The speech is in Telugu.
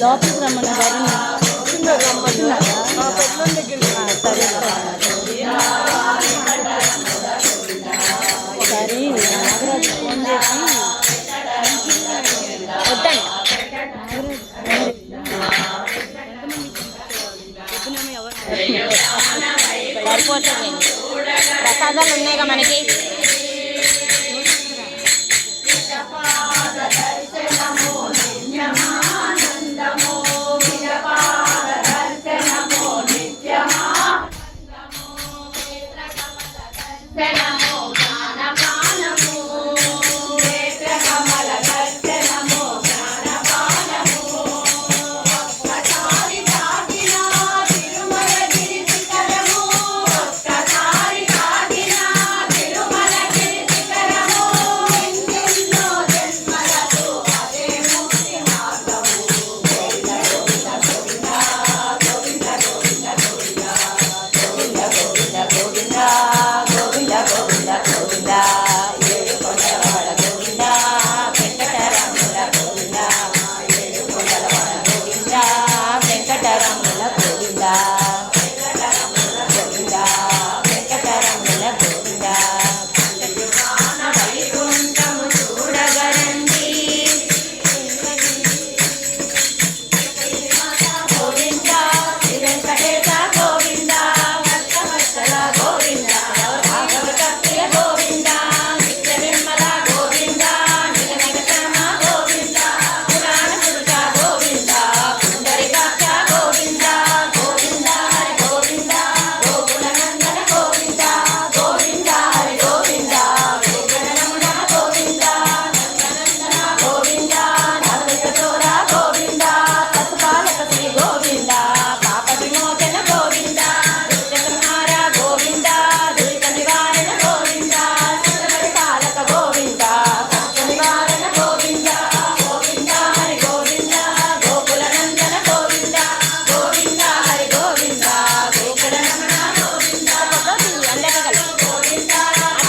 లోపలికి రమ్మన్న వరుణ్ సరే ఫోన్ చేసి వద్దండి. సరిపోతుంది ప్రసాదాలు ఉన్నాయిగా మనకి Yes.